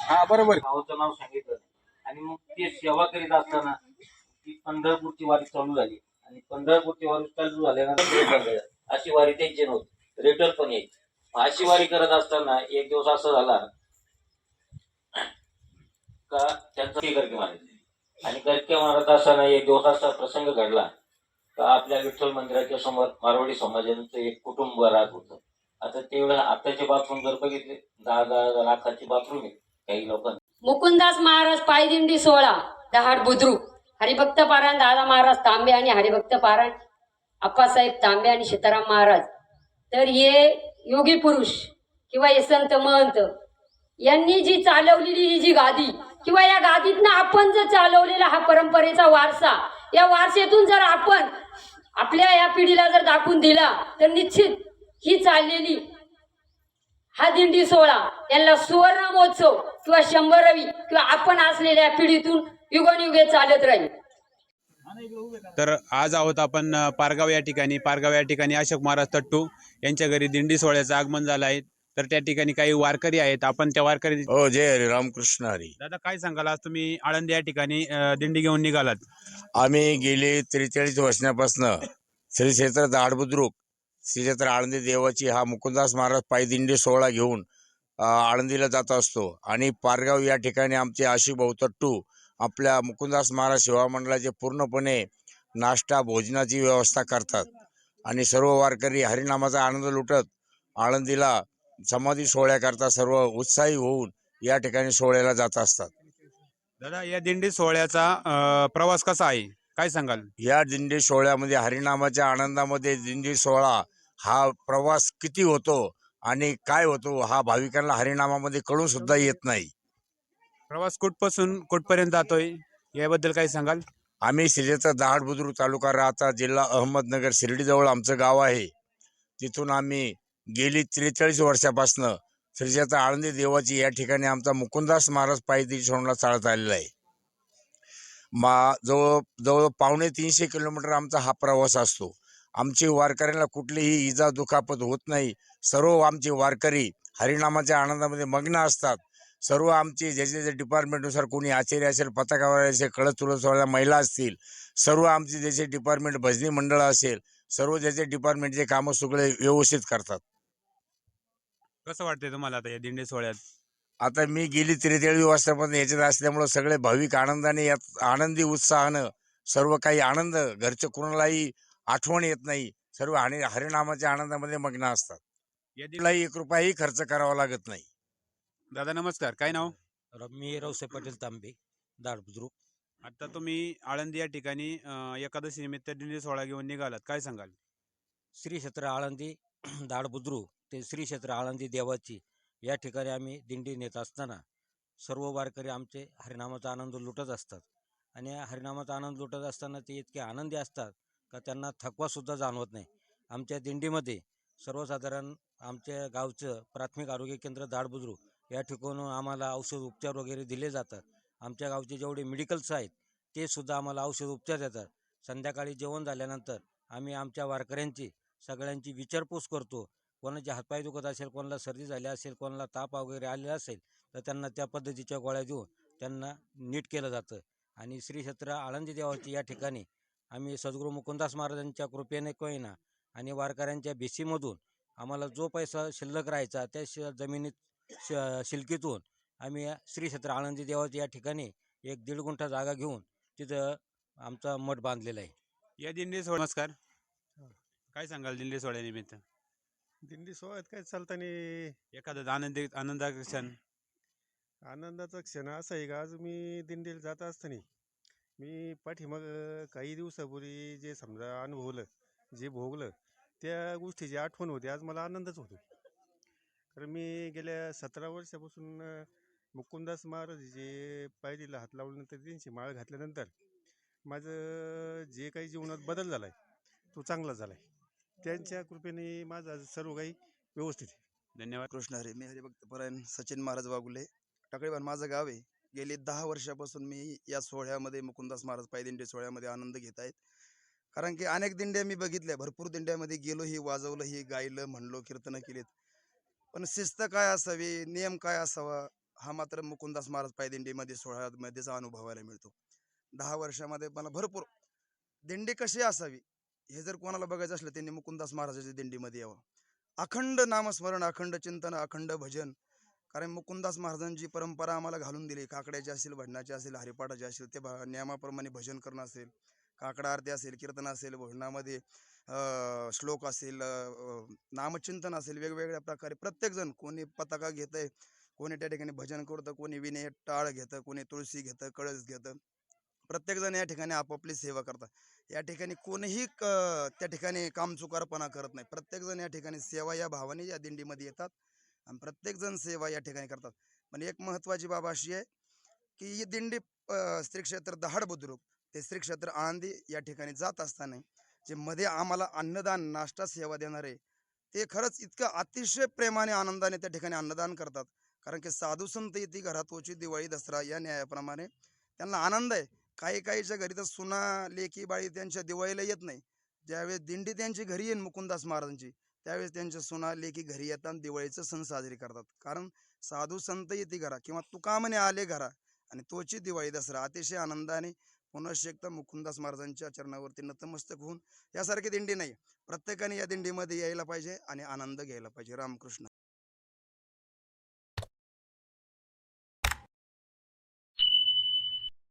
हा बरोबर. गावाचं नाव सांगितलं. आणि मग ते सेवा करीत असताना ती पंढरपूरची वारी चालू झाली. आणि पंढरपूरची वारी चालू झाल्यानंतर अशी वारी त्यांची नव्हती. रिटर्न पण यायची. अशी वारी करत असताना एक दिवस असं झाला का त्यांचं ते गर्के मारायचे आणि गर्के मारत असताना एक दिवस असा प्रसंग घडला का आपल्या विठ्ठल मंदिराच्या समोर मारवाडी समाजाचं एक कुटुंब राहत होतं. आता तेवढं आताचे बाथरूम जर बघितले दहा दहा लाखाची बाथरूम आहे काही लोकांना मुकुंदास महाराज पायदिंडी सोहळा दहाड बुद्रुक. हरिभक्त पारायण दादा महाराज तांबे आणि हरिभक्त पारायण आप्पासाहेब तांबे आणि सीताराम महाराज. तर हे योगी पुरुष किंवा हे संत महंत यांनी जी चालवलेली ही जी गादी किंवा या गादीतनं आपण जर चालवलेला हा परंपरेचा वारसा या वारसेतून जर आपण आपल्या या पिढीला जर दाखवून दिला तर निश्चित ही चाललेली हा दिंडी सोहळा यांना सुवर्ण महोत्सव किंवा शंभरवी किंवा आपण असलेल्या पिढीतून युगोनयुगे चालत राहील. तर आज आहोत आपण पारगाव या ठिकाणी. पारगाव या ठिकाणी अशोक महाराज तट्टू यांच्या घरी दिंडी सोहळ्याचं आगमन झालं आहे. तर त्या ठिकाणी काही वारकरी आहेत. आपण त्या वारकरी हो जय हरी रामकृष्ण हरी. दादा काय सांगाल? आज तुम्ही आळंदी या ठिकाणी दिंडी घेऊन निघालात. आम्ही गेली त्रेचाळीस वर्षापासनं श्री क्षेत्र दाडबुद्रुक श्री क्षेत्र आळंदी देवाची हा मुकुंदास महाराज पायदिंडी सोहळा घेऊन आळंदीला जात असतो. आणि पारगाव या ठिकाणी आमचे आशी तट्टू आपल्या मुकुंदास महाराज सेवा मंडळाचे पूर्णपणे नाश्ता भोजनाची व्यवस्था करतात. आणि सर्व वारकरी हरिनामाचा आनंद लुटत आळंदीला समाधी सोहळ्याकरता सर्व उत्साही होऊन या ठिकाणी सोहळ्याला जात असतात. दादा या दिंडी सोहळ्याचा प्रवास कसा आहे? काय सांगाल? या दिंडी सोहळ्यामध्ये हरिनामाच्या आनंदामध्ये दिंडी सोहळा हा प्रवास किती होतो आणि काय होतो हा भाविकांना हरिनामामध्ये कळून सुद्धा येत नाही. प्रवास कुठपासून कुठपर्यंत जातोय? याबद्दल काय सांगाल? आम्ही शिलेचा दहाड बुद्रुक तालुका राहता जिल्हा अहमदनगर शिर्डीजवळ आमचं गाव आहे. तिथून आम्ही गेली त्रेचाळीस वर्षापासनं श्रीजाचा आळंदी देवाची या ठिकाणी आमचा मुकुंदास महाराज पायदी सोहळा चालत आलेला आहे. मा जवळ जवळ पावणे तीनशे किलोमीटर आमचा हा प्रवास असतो. आमची वारकऱ्यांना कुठलीही इजा दुखापत होत नाही. सर्व आमचे वारकरी हरिनामाच्या आनंदामध्ये मग्न असतात. सर्व आमचे ज्याचे जे डिपार्टमेंटनुसार कोणी आचार्य असेल पताकावर असेल कळत तुळत सोहळ्या महिला असतील सर्व आमचे ज्याचे डिपार्टमेंट भजनी मंडळ असेल सर्व ज्याचे डिपार्टमेंटचे कामं सगळे व्यवस्थित करतात. कसं वाटतंय तुम्हाला आता या दिंडी सोहळ्यात? आता मी गेली त्रेचाळीस वर्षापासून याच्यात असल्यामुळं सगळे भाविक आनंदाने यात आनंदी उत्साहानं सर्व काही आनंद घरच्या कुणालाही आठवण येत नाही. सर्व हरि हरिनामाच्या आनंदामध्ये मग्न असतात. या दिंडी कुठलाही एक रुपयाही खर्च करावा लागत नाही. दादा नमस्कार. काय नाव? र- मी रावसाहेब पाटील तांबे दाड बुद्रुक. आता तुम्ही आळंदी या ठिकाणी अ, एकादशी निमित्त दिंडी सोहळा घेऊन निघालात. काय सांगाल? श्री क्षेत्र आळंदी दाड बुद्रुक ते श्री क्षेत्र आळंदी देवाची या ठिकाणी आम्ही दिंडी नेत असताना सर्व वारकरी आमचे हरिनामाचा आनंद लुटत असतात. आणि या हरिनामाचा आनंद लुटत असताना ते इतके आनंदी असतात का त्यांना थकवासुद्धा जाणवत नाही. आमच्या दिंडीमध्ये सर्वसाधारण आमच्या गावचं प्राथमिक आरोग्य केंद्र दाडबुजरू या ठिकाणून आम्हाला औषध उपचार वगैरे दिले जातात. आमच्या गावचे जेवढे मेडिकल्स आहेत ते सुद्धा आम्हाला औषध उपचार देतात. संध्याकाळी जेवण झाल्यानंतर आम्ही आमच्या वारकऱ्यांची सगळ्यांची विचारपूस करतो. कोणाचे हातपाय दुखत असेल कोणाला सर्दी झाली असेल कोणाला ताप वगैरे आलेला असेल तर त्यांना त्या पद्धतीच्या गोळ्या देऊन त्यांना नीट केलं जातं. आणि श्री क्षेत्र आळंदी देवाची या ठिकाणी आम्ही सद्गुरू मुकुंदास महाराजांच्या कृपेने कोयना आणि वारकऱ्यांच्या बेसीमधून आम्हाला जो पैसा शिल्लक राहायचा त्या शि जमिनीत श शिल्कीतून आम्ही श्री क्षेत्र आळंदी देवाच्या या ठिकाणी एक दीड गुंठा जागा घेऊन तिथं आमचा मठ बांधलेला आहे. या दिंडी सोहळा नमस्कार. काय सांगाल दिंडी सोहळ्यानिमित्त दिंडी सोहळ्यात काय चालताना एखादा आनंदी आनंदाचा क्षण? आनंदाचा क्षण असा आहे का? आज मी दिंडीला जात असताना मी पाठीमाग काही दिवसापूर्वी जे समजा अनुभवलं जे भोगलं त्या गोष्टीची आठवण होती. आज मला आनंदच होतो. कारण मी गेल्या सतरा वर्षापासून मुकुंदास महाराज जे पायरीला हात लावल्यानंतर त्यांची माळ घातल्यानंतर माझं जे काही जीवनात बदल झाला आहे तो चांगला झाला आहे त्यांच्या कृपेने माझं सर्व काही व्यवस्थित आहे. धन्यवाद. कृष्ण हरी मी हरिभक्त परायण सचिन महाराज वागुले टाकळीबान माझं गाव आहे. गेली दहा वर्षापासून मी या सोहळ्यामध्ये मुकुंदास महाराज पायदिंडी सोहळ्यामध्ये आनंद घेत आहेत. कारण की अनेक दिंड्या मी बघितल्या भरपूर दिंड्यामध्ये गेलो ही वाजवलं ही गायलं म्हणलो कीर्तनं केलीत. पण शिस्त काय असावी नियम काय असावा हा मात्र मुकुंदास महाराज पायदिंडीमध्ये सोहळ्यामध्येचा अनुभवायला मिळतो. दहा वर्षामध्ये मला भरपूर दिंडी कशी असावी हे जर कोणाला बघायचं असलं त्यांनी मुकुंदास महाराजाच्या दिंडीमध्ये यावं. अखंड नामस्मरण अखंड चिंतन अखंड भजन कारण मुकुंदास महाराजांची परंपरा आम्हाला घालून दिली. काकड्याची असेल भजनाची असेल हरिपाठाची असेल ते भ- नियमाप्रमाणे भजन करणं असेल काकडा आरती असेल कीर्तन असेल भजनामध्ये श्लोक असेल नामचिंतन असेल वेगवेगळ्या प्रकारे प्रत्येकजण कोणी पताका घेतंय कोणी त्या ठिकाणी भजन करतं कोणी विनय टाळ घेतं कोणी तुळशी घेतं कळस घेतं. प्रत्येकजण या ठिकाणी आपापली सेवा करतात. या ठिकाणी कोणीही क- त्या ठिकाणी कामचुकारपणा करत नाही. प्रत्येकजण या ठिकाणी सेवा या भावाने या दिंडीमध्ये येतात. आणि प्रत्येकजण सेवा या ठिकाणी करतात. पण एक महत्त्वाची बाब अशी आहे की ही दिंडी अं, श्री क्षेत्र दहाड बुद्रुक ते श्री क्षेत्र या ठिकाणी जात असताना जे मध्ये आम्हाला अन्नदान नाश्ता सेवा देणारे ते खरंच इतकं अतिशय प्रेमाने आनंदाने त्या ठिकाणी अन्नदान करतात. कारण की साधू संत येते घरातोची दिवाळी दसरा या न्यायाप्रमाणे. त्यांना आनंद आहे. काही काहीच्या घरी तर सुना लेकी बाळी त्यांच्या दिवाळीला येत नाही. ज्यावेळेस दिंडी त्यांची घरी येईन मुकुंदास महाराजांची त्यावेळेस त्यांच्या सुना लेखी घरी येतात दिवाळीचं सण साजरी करतात. कारण साधू संत येते घरा किंवा तुकामने आले घरा आणि तोची दिवाळी दसरा अतिशय आनंदाने पुनश्च एकदा मुकुंदास महाराजांच्या चरणावरती नतमस्तक होऊन यासारखी दिंडी नाही प्रत्येकाने या दिंडीमध्ये यायला पाहिजे आणि आनंद घ्यायला पाहिजे. रामकृष्ण.